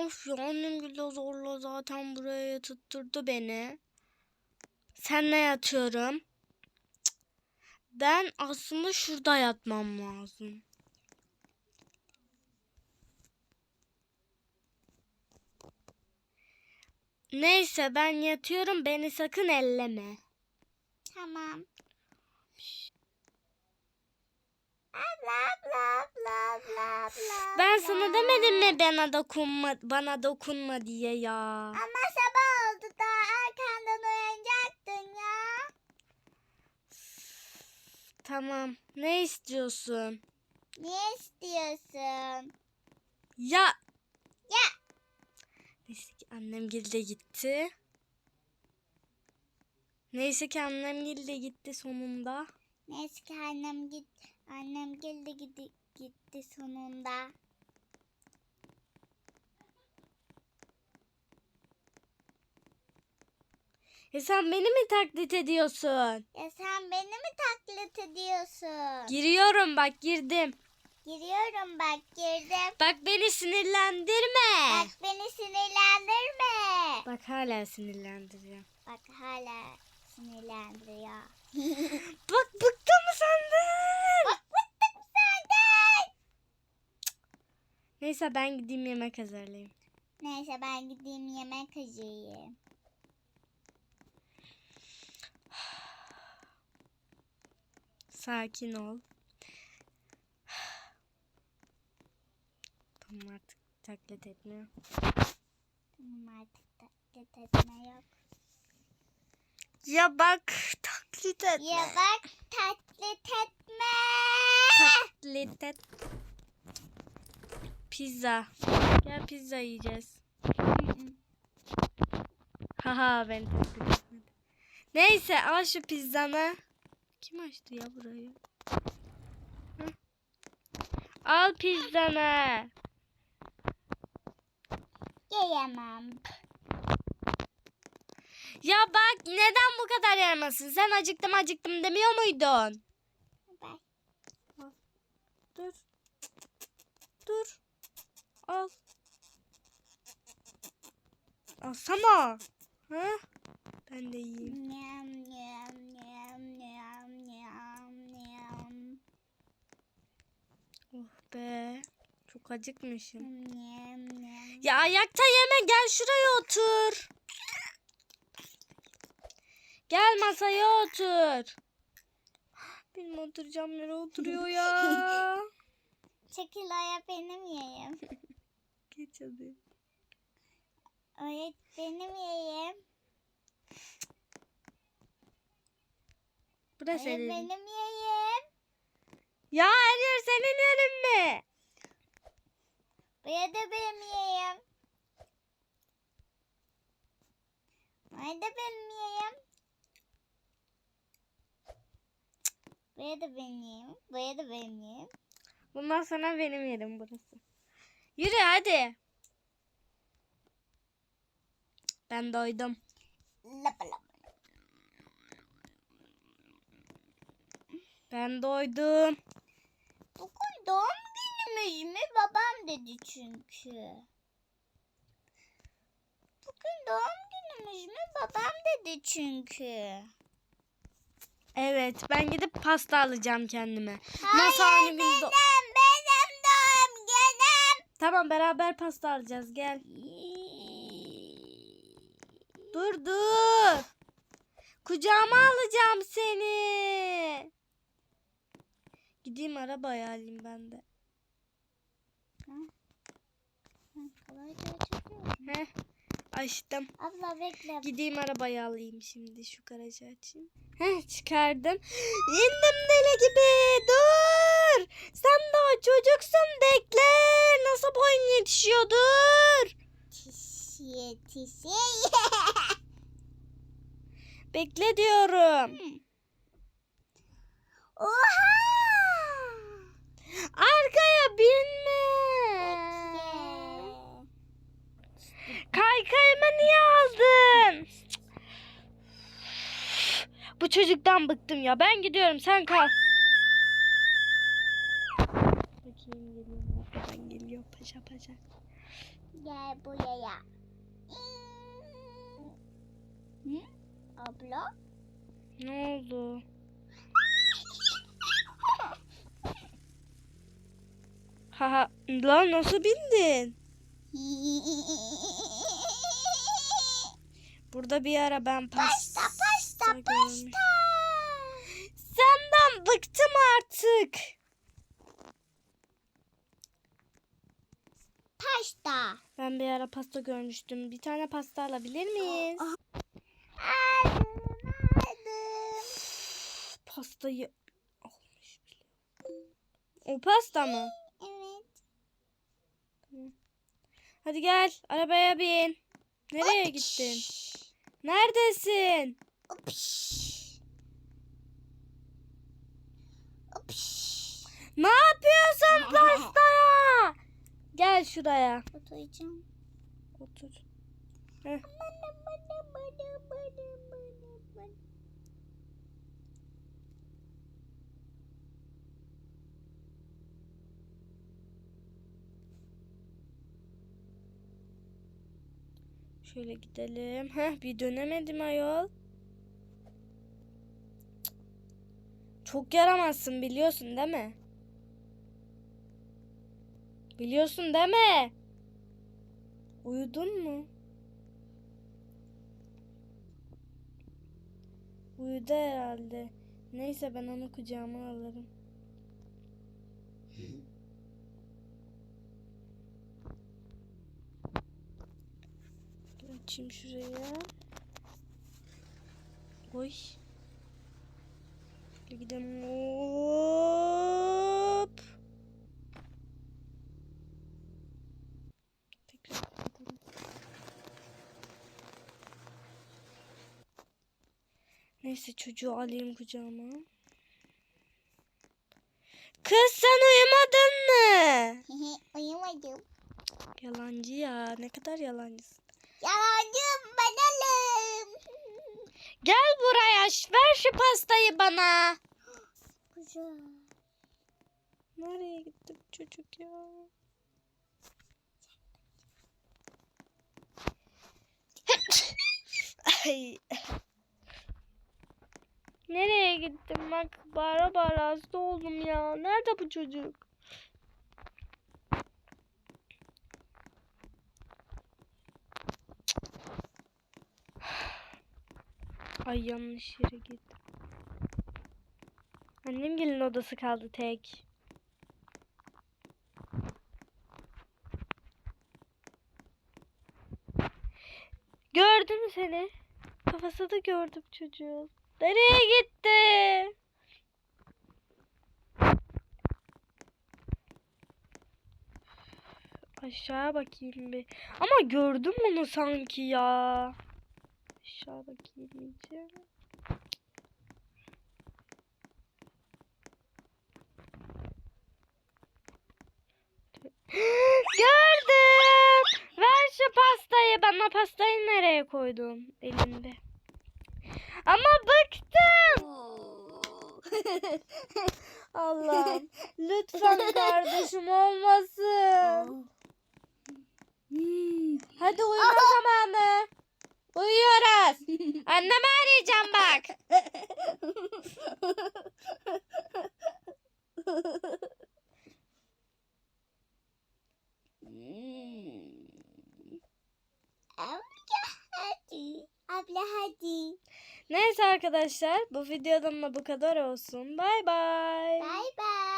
Of ya annem bile zorla zaten buraya yatırttırdı beni. Senle yatıyorum. Ben aslında şurada yatmam lazım. Neyse ben yatıyorum beni sakın elleme. Tamam. Abla abla abla abla abla. Ben sana demedim mi bana dokunma bana dokunma diye ya. Ama sabah oldu da erkenden uyanacaktın ya. Tamam. Ne istiyorsun? Ne istiyorsun? Ya Ya. Neyse ki annem de gitti. Neyse ki annem de gitti sonunda. Neyse ki annem git annem geldi gitti, gitti sonunda. E sen beni mi taklit ediyorsun? Ya sen beni mi taklit ediyorsun? Giriyorum bak girdim. Giriyorum bak girdim. Bak beni sinirlendirme. Bak beni sinirlendirme. Bak hala sinirlendiriyor. Bak hala sinirlendiriyor. Bak bıktım senden. Bak bıktım senden. Neyse ben gideyim yemek hazırlayayım. Neyse ben gideyim yemek hazırlayayım. Sakin ol. Tamam artık taklit etmiyor. Tamam artık taklit etme yok. Ya bak taklit etme. Ya bak taklit etme. Taklit et. Pizza. Gel pizza yiyeceğiz. Haha ben taklit etmedim. Neyse al şu pizzanı. Kim açtı ya burayı? Hı? Al pizzanı. Yiyemem. Ya bak neden bu kadar yarmasın? Sen acıktım acıktım demiyor muydun? Dur. Dur. Al. Alsana. Ha? Ben de yiyeyim. Nyam nyam nyam nyam nyam nyam. Oh be. Çok acıkmışım. Nyam nyam. Ya ayakta yeme gel şuraya otur. Gel masaya otur. Benim oturacağım yere oturuyor ya. Çekil aya benim yiyeyim. Geç hadi. Evet benim yiyeyim. Burası Evet senin. benim yiyeyim. Ya yer senin yerin mi? Buraya da benim yiyeyim. Buraya da benim yiyeyim. Buraya da benim yiyeyim. Buraya da benim yiyeyim. Bundan sonra benim yerim burası. Yürü hadi. Ben doydum. Lapa lapa. Ben doydum. Bugün doğum günümüz mü? Babam dedi çünkü. Bugün doğum günümüz mü? Babam dedi çünkü. Evet ben gidip pasta alacağım kendime. Hayır Nasıl benim, do- benim doğum günüm. Tamam beraber pasta alacağız gel. Dur dur. Kucağıma alacağım seni. Gideyim arabaya alayım ben de. Kolayca Heh, açtım. Abla bekle. Gideyim arabayı alayım şimdi şu garajı açayım. Heh çıkardım. İndim deli gibi. Dur. Sen daha çocuksun bekle. Nasıl boyun yetişiyor dur. Tişiye tişiye. Bekle diyorum. Oha. Arkaya binme. Kaykayımı niye aldın? Bu çocuktan bıktım ya. Ben gidiyorum sen kal. Bakayım geliyor? Arkadan geliyor paşa paşa. Gel buraya. Hı? Abla? Ne oldu? Haha lan nasıl bindin? Burada bir ara ben pasta pasta pasta pasta. Senden bıktım artık. Pasta. Ben bir ara pasta görmüştüm. Bir tane pasta alabilir miyiz? Aldım aldım. Pastayı almış bile. O pasta mı? Evet. Hadi gel arabaya bin. Nereye gittin? Neredesin? Upiş. Upiş. Ne yapıyorsun pastaya? Gel şuraya. Oturacağım. Otur. Bana bana bana. Şöyle gidelim. Heh bir dönemedim ayol. Çok yaramazsın biliyorsun değil mi? Biliyorsun değil mi? Uyudun mu? Uyudu herhalde. Neyse ben onu kucağıma alırım. Açayım şuraya. Oy. Gidelim. Hop. Neyse çocuğu alayım kucağıma. Kız sen uyumadın mı? Uyumadım. Yalancı ya. Ne kadar yalancısın. Yalancım ben alım. Gel buraya. Ver şu pastayı bana. Güzel. Nereye gitti bu çocuk ya? Ay. Gittim bak bağıra bağıra hasta oldum ya. Nerede bu çocuk? Ay yanlış yere gittim. Annem gelin odası kaldı tek. Gördüm seni. Kafası da gördüm çocuğu. Nereye gitti? Aşağı bakayım bir. Ama gördüm onu sanki ya. Aşağı bakayım iyice. Gördüm. Ver şu pastayı. Bana pastayı nereye koydun? Elinde. Ama bıktım. Allah'ım. Lütfen kardeşim olmasın. Hadi uyuma zamanı. Uyuyoruz. Annemi arayacağım bak. Abla hadi. Abla hadi. Neyse arkadaşlar bu videodan da bu kadar olsun. Bay bay. Bye bye.